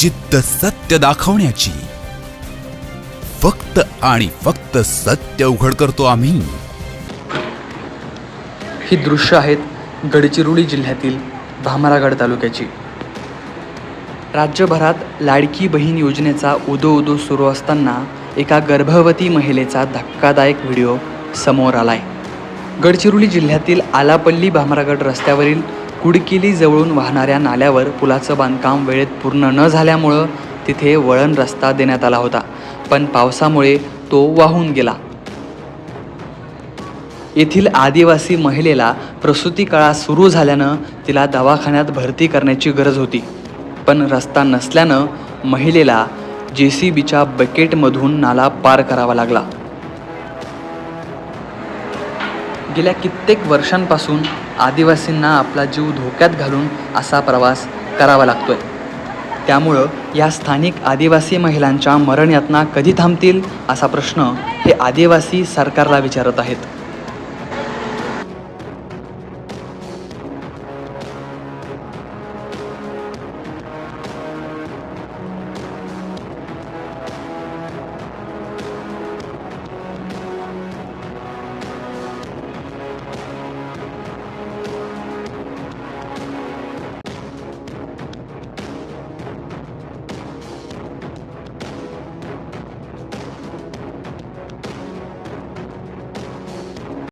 जिद्द सत्य दाखवण्याची. फक्त आणि फक्त सत्य उघड करतो आम्ही. ही दृश्य आहेत गडचिरोली जिल्ह्यातील भामरागड तालुक्याची. राज्यभरात लाडकी बहीण योजनेचा उदो उदो सुरू असताना एका गर्भवती महिलेचा धक्कादायक व्हिडिओ समोर आलाय. गडचिरोली जिल्ह्यातील आलापल्ली भामरागड रस्त्यावरील कुडकिली जवळून वाहणाऱ्या नाल्यावर पुलाचं बांधकाम वेळेत पूर्ण न झाल्यामुळं तिथे वळण रस्ता देण्यात आला होता. पण पावसामुळे तो वाहून गेला. येथील आदिवासी महिलेला प्रसूती काळा सुरू झाल्यानं तिला दवाखान्यात भरती करण्याची गरज होती. पण रस्ता नसल्यानं महिलेला जे सी बीच्या बकेटमधून नाला पार करावा लागला. गेल्या कित्येक वर्षांपासून आदिवासींना आपला जीव धोक्यात घालून असा प्रवास करावा लागतोय. त्यामुळं या स्थानिक आदिवासी महिलांच्या मरण यातना कधी थांबतील असा प्रश्न हे आदिवासी सरकारला विचारत आहेत.